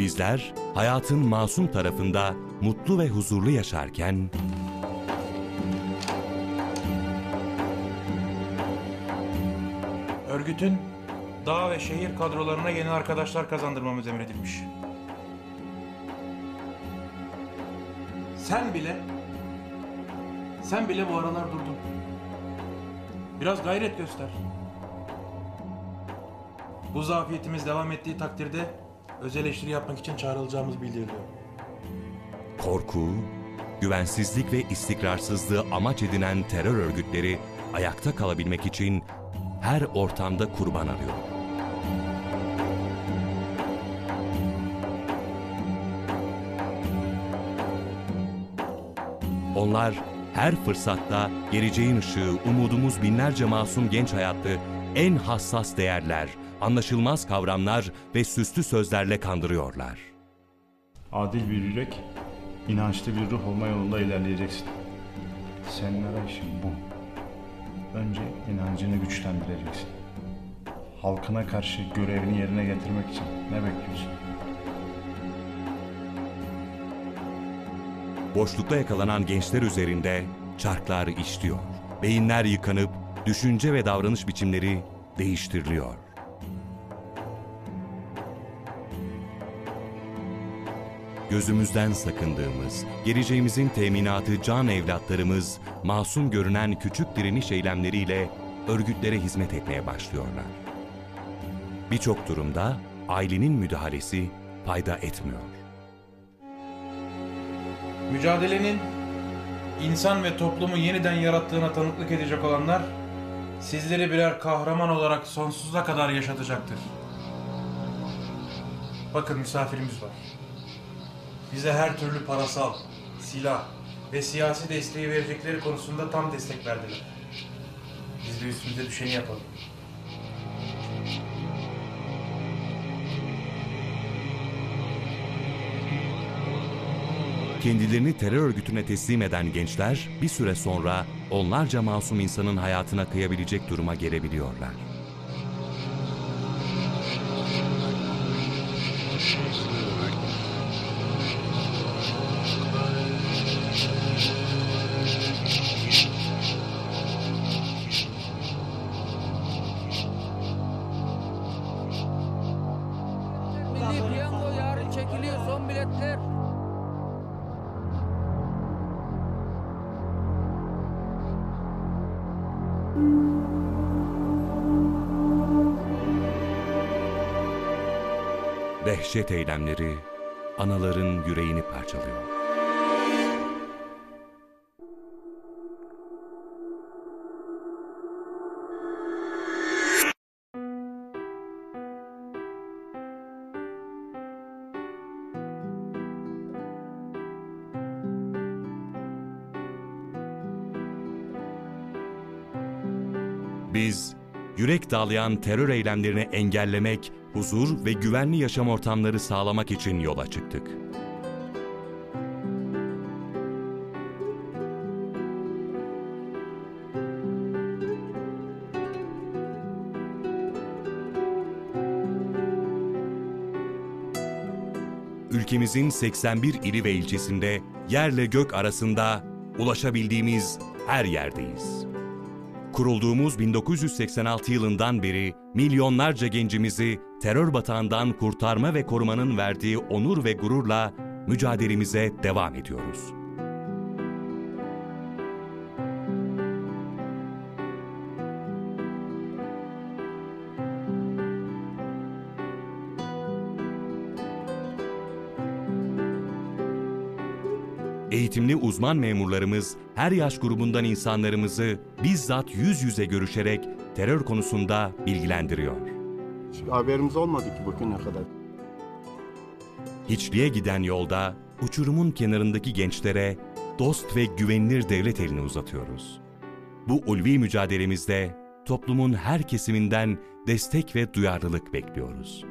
Bizler hayatın masum tarafında mutlu ve huzurlu yaşarken Örgütün dağ ve şehir kadrolarına yeni arkadaşlar kazandırmamız emredilmiş. Sen bile, sen bile bu aralar durdun. Biraz gayret göster. Bu zafiyetimiz devam ettiği takdirde öz eleştiri yapmak için çağrılacağımız bildiriliyor. korku, güvensizlik ve istikrarsızlığı amaç edinen terör örgütleri ayakta kalabilmek için her ortamda kurban arıyor. Onlar her fırsatta geleceğin ışığı, umudumuz binlerce masum genç hayatı en hassas değerler, anlaşılmaz kavramlar ve süslü sözlerle kandırıyorlar. Adil bir yürek, inançlı bir ruh olma yolunda ilerleyeceksin. Senin arayışın bu. Önce inancını güçlendireceksin. Halkına karşı görevini yerine getirmek için ne bekliyorsun? Boşlukta yakalanan gençler üzerinde çarklar işliyor. Beyinler yıkanıp düşünce ve davranış biçimleri değiştiriliyor. Gözümüzden sakındığımız, geleceğimizin teminatı can evlatlarımız masum görünen küçük direniş eylemleriyle örgütlere hizmet etmeye başlıyorlar. Birçok durumda ailenin müdahalesi fayda etmiyor. Mücadelenin insan ve toplumu yeniden yarattığına tanıklık edecek olanlar sizleri birer kahraman olarak sonsuza kadar yaşatacaktır. Bakın misafirimiz var. Bize her türlü parasal, silah ve siyasi desteği verecekleri konusunda tam destek verdiler. Biz de üstümüze düşeni yapalım. Kendilerini terör örgütüne teslim eden gençler bir süre sonra onlarca masum insanın hayatına kıyabilecek duruma gelebiliyorlar. Çekiliyor son biletler. Dehşet eylemleri anaların yüreğini parçalıyor. Biz yürek dağlayan terör eylemlerini engellemek, huzur ve güvenli yaşam ortamları sağlamak için yola çıktık. Ülkemizin 81 ili ve ilçesinde yerle gök arasında ulaşabildiğimiz her yerdeyiz. Kurulduğumuz 1986 yılından beri milyonlarca gencimizi terör batağından kurtarma ve korumanın verdiği onur ve gururla mücadelemize devam ediyoruz. Eğitimli uzman memurlarımız her yaş grubundan insanlarımızı bizzat yüz yüze görüşerek terör konusunda bilgilendiriyor. Hiç haberimiz olmadı ki bugüne kadar. Hiçliğe giden yolda uçurumun kenarındaki gençlere dost ve güvenilir devlet elini uzatıyoruz. Bu ulvi mücadelemizde toplumun her kesiminden destek ve duyarlılık bekliyoruz.